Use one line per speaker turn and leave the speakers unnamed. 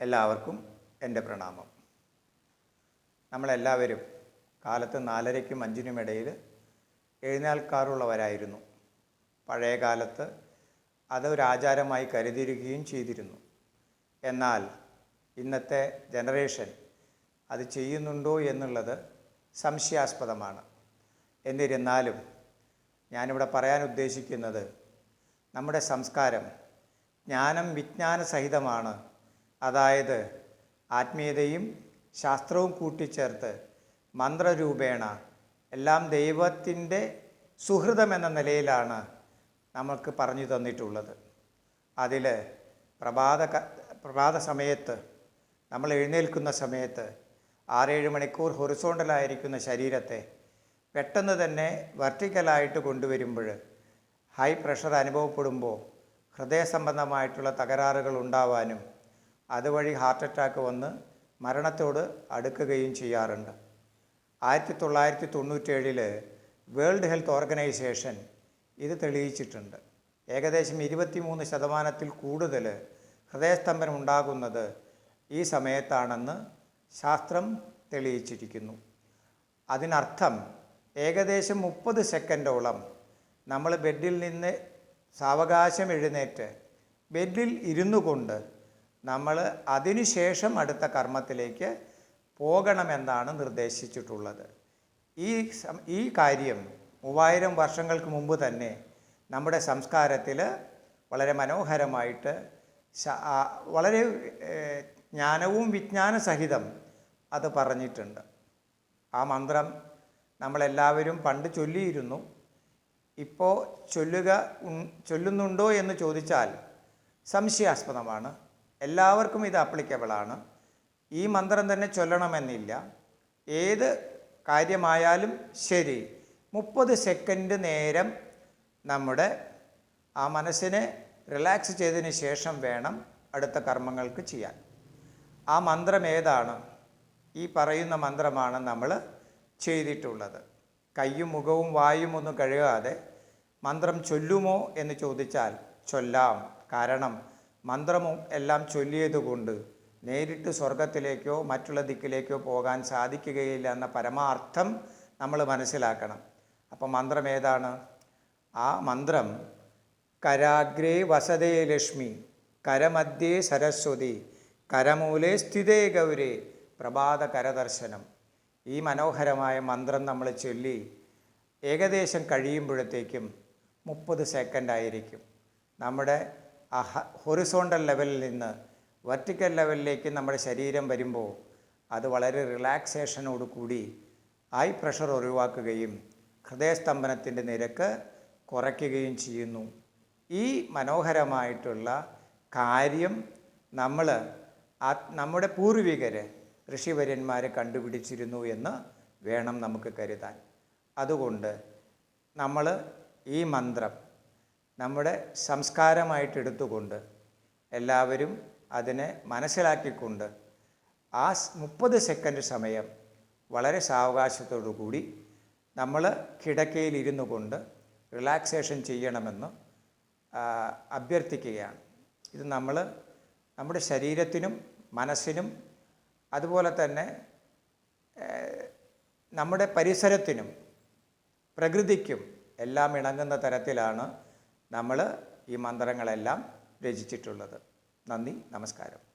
എല്ലാവർക്കും എന്റെ പ്രണാമം. നമ്മളെല്ലാവരും കാലത്ത് നാലരയ്ക്കും അഞ്ചിനും ഇടയിൽ എഴുന്നേൽക്കാറുള്ളവരായിരുന്നു. പഴയ കാലത്ത് അതൊരു ആചാരമായി കരുതിയിരിക്കുകയും ചെയ്തിരുന്നു. എന്നാൽ ഇന്നത്തെ ജനറേഷൻ അത് ചെയ്യുന്നുണ്ടോ എന്നുള്ളത് സംശയാസ്പദമാണ്. എന്നിരുന്നാലും ഞാനിവിടെ പറയാൻ ഉദ്ദേശിക്കുന്നത് നമ്മുടെ സംസ്കാരം ജ്ഞാനം വിജ്ഞാന സഹിതമാണ് അതായത് ആത്മീയതയും ശാസ്ത്രവും കൂട്ടിച്ചേർത്ത് മന്ത്രരൂപേണ എല്ലാം ദൈവത്തിന്റെ സുഹൃതം എന്ന നിലയിലാണ് നമുക്ക് പറഞ്ഞു തന്നിട്ടുള്ളത്. അതിൽ പ്രഭാത പ്രഭാത സമയത്ത് നമ്മൾ എഴുന്നേൽക്കുന്ന സമയത്ത് ആറേഴ് മണിക്കൂർ ഹൊറിസോണ്ടലായിരിക്കുന്ന ശരീരത്തെ പെട്ടെന്ന് തന്നെ വെർട്ടിക്കലായിട്ട് കൊണ്ടുവരുമ്പോൾ ഹൈ പ്രഷർ അനുഭവപ്പെടുമ്പോൾ ഹൃദയ സംബന്ധമായിട്ടുള്ള തകരാറുകൾ ഉണ്ടാവാനും അതുവഴി ഹാർട്ട് അറ്റാക്ക് വന്ന് മരണത്തോട് അടുക്കുകയും ചെയ്യാറുണ്ട്. ആയിരത്തി തൊള്ളായിരത്തി തൊണ്ണൂറ്റേഴിൽ വേൾഡ് ഹെൽത്ത് ഓർഗനൈസേഷൻ ഇത് തെളിയിച്ചിട്ടുണ്ട്. ഏകദേശം ഇരുപത്തിമൂന്ന് ശതമാനത്തിൽ കൂടുതൽ ഹൃദയസ്തംഭനം ഉണ്ടാകുന്നത് ഈ സമയത്താണെന്ന് ശാസ്ത്രം തെളിയിച്ചിരിക്കുന്നു. അതിനർത്ഥം ഏകദേശം മുപ്പത് സെക്കൻഡോളം നമ്മൾ ബെഡിൽ നിന്ന് സാവകാശം എഴുന്നേറ്റ് ബെഡിൽ ഇരുന്നു കൊണ്ട് നമ്മൾ അതിനുശേഷം അടുത്ത കർമ്മത്തിലേക്ക് പോകണമെന്നാണ് നിർദ്ദേശിച്ചിട്ടുള്ളത്. ഈ ഈ കാര്യം മൂവായിരം വർഷങ്ങൾക്ക് മുമ്പ് തന്നെ നമ്മുടെ സംസ്കാരത്തിൽ വളരെ മനോഹരമായിട്ട് വളരെ ജ്ഞാനവും വിജ്ഞാന സഹിതം അത് പറഞ്ഞിട്ടുണ്ട്. ആ മന്ത്രം നമ്മളെല്ലാവരും പണ്ട് ചൊല്ലിയിരുന്നു. ഇപ്പോൾ ചൊല്ലുക ചൊല്ലുന്നുണ്ടോ എന്ന് ചോദിച്ചാൽ സംശയാസ്പദമാണ്. എല്ലാവർക്കും ഇത് അപ്ലിക്കബിളാണ് ഈ മന്ത്രം തന്നെ ചൊല്ലണമെന്നില്ല. ഏത് കാര്യമായാലും ശരി. മുപ്പത് സെക്കൻഡ് നേരം നമ്മുടെ ആ മനസ്സിനെ റിലാക്സ് ചെയ്തതിന് ശേഷം വേണം അടുത്ത കർമ്മങ്ങൾക്ക് ചെയ്യാൻ. ആ മന്ത്രം ഏതാണ്? ഈ പറയുന്ന മന്ത്രമാണ് നമ്മൾ ചെയ്തിട്ടുള്ളത്. കയ്യും മുഖവും വായും ഒന്നും കഴുകാതെ മന്ത്രം ചൊല്ലുമോ എന്ന് ചോദിച്ചാൽ ചൊല്ലാം. കാരണം മന്ത്രവും എല്ലാം ചൊല്ലിയതുകൊണ്ട് നേരിട്ട് സ്വർഗത്തിലേക്കോ മറ്റുള്ള ദിക്കിലേക്കോ പോകാൻ സാധിക്കുകയില്ല എന്ന പരമാർത്ഥം നമ്മൾ മനസ്സിലാക്കണം. അപ്പം മന്ത്രം ഏതാണ്? ആ മന്ത്രം കരാഗ്രേ വസതേ ലക്ഷ്മി കരമധ്യേ സരസ്വതി കരമൂലേ സ്ഥിതേ ഗൗരേ പ്രഭാത കരദർശനം. ഈ മനോഹരമായ മന്ത്രം നമ്മൾ ചൊല്ലി ഏകദേശം കഴിയുമ്പോഴത്തേക്കും മുപ്പത് സെക്കൻഡ് ആയിരിക്കും. നമ്മുടെ ആ ഹൊറിസോണ്ടൽ ലെവലിൽ നിന്ന് വെർട്ടിക്കൽ ലെവലിലേക്ക് നമ്മുടെ ശരീരം വരുമ്പോൾ അത് വളരെ റിലാക്സേഷനോട് കൂടി ഹൈ പ്രഷർ ഒഴിവാക്കുകയും ഹൃദയസ്തംഭനത്തിന്റെ നിരക്ക് കുറയ്ക്കുകയും ചെയ്യുന്നു. ഈ മനോഹരമായിട്ടുള്ള കാര്യം നമ്മൾ നമ്മുടെ പൂർവികർ ഋഷിവര്യന്മാരെ കണ്ടുപിടിച്ചിരുന്നു എന്ന് വേണം നമുക്ക് കരുതാൻ. അതുകൊണ്ട് നമ്മൾ ഈ മന്ത്രം നമ്മുടെ സംസ്കാരമായിട്ട് എടുത്തുകൊണ്ട് എല്ലാവരും അതിനെ മനസ്സിലാക്കിക്കൊണ്ട് ആ മുപ്പത് സെക്കൻഡ് സമയം വളരെ സാവകാശത്തോടു കൂടി നമ്മൾ കിടക്കയിൽ ഇരുന്നു കൊണ്ട് റിലാക്സേഷൻ ചെയ്യണമെന്ന് അഭ്യർത്ഥിക്കുകയാണ്. ഇത് നമ്മൾ നമ്മുടെ ശരീരത്തിനും മനസ്സിനും അതുപോലെ തന്നെ നമ്മുടെ പരിസരത്തിനും പ്രകൃതിക്കും എല്ലാം ഇണങ്ങുന്ന തരത്തിലാണ് നമ്മൾ ഈ മന്ത്രങ്ങളെല്ലാം രചിച്ചിട്ടുള്ളത്. നന്ദി നമസ്കാരം.